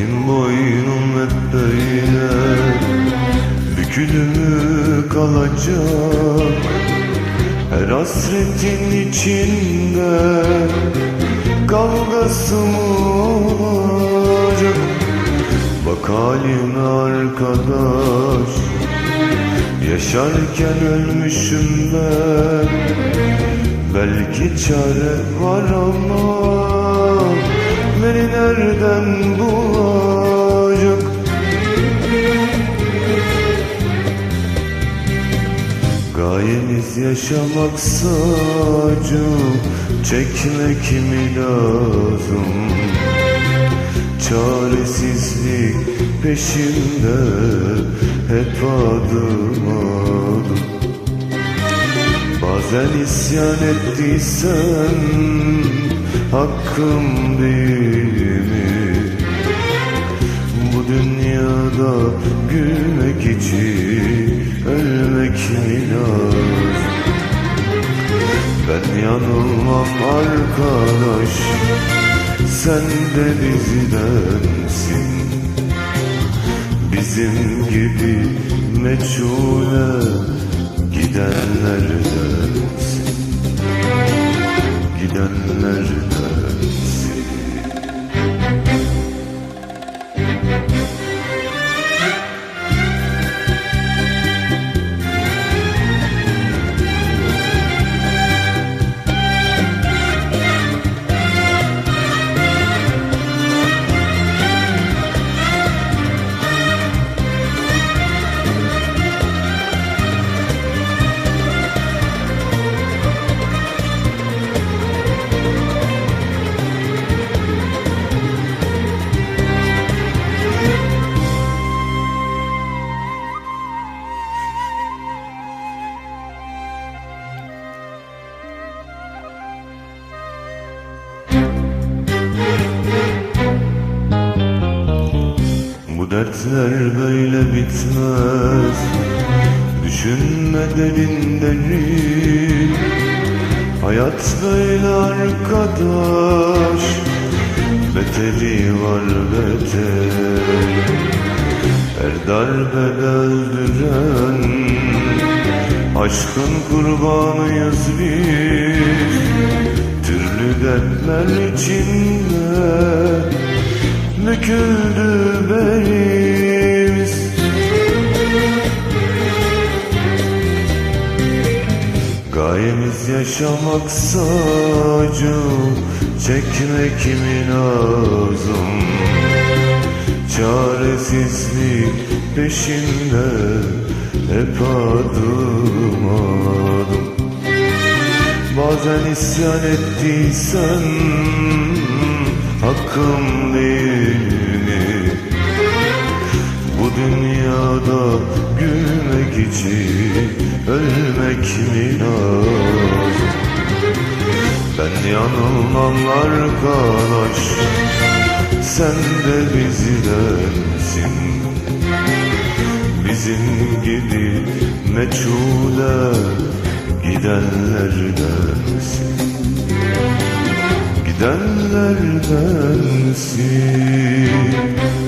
Benim boynum hep böyle Bükülü kalacak. Her hasretin içinde Kavgası mı olacak. Bak haline arkadaş Yaşarken ölmüşüm ben. Belki çare var ama Beni nereden bulacak? Gayemiz yaşamaksa acı Çekmek mi lazım? Çaresizlik peşimde Hep adım adım. Bazen isyan ettiysen Hakkım değil dünyada gülmek için Ölmek mi lazım? Ben yanılmam arkadaş Sen de bizdensin Bizim gibi meçhule gidenlerdensin Dertler böyle bitmez. Düşünme derin Hayat böyle arkadaş. Beteri var beter. Her darbede öldüren Aşkın kurbanıyız biz. Türlü dertler içinde Gayemiz yaşamaksa acı Çekmek mi lazım Çaresizlik peşinde Hep adım adım Bazen isyan ettiysen Hakkım değil mi? Bu dünyada gülmek için Ölmek mi lazım? Ben yanılmam arkadaş Sen de bizdensin Bizim gibi meçhule gidenlerdensin Gidenlerdensin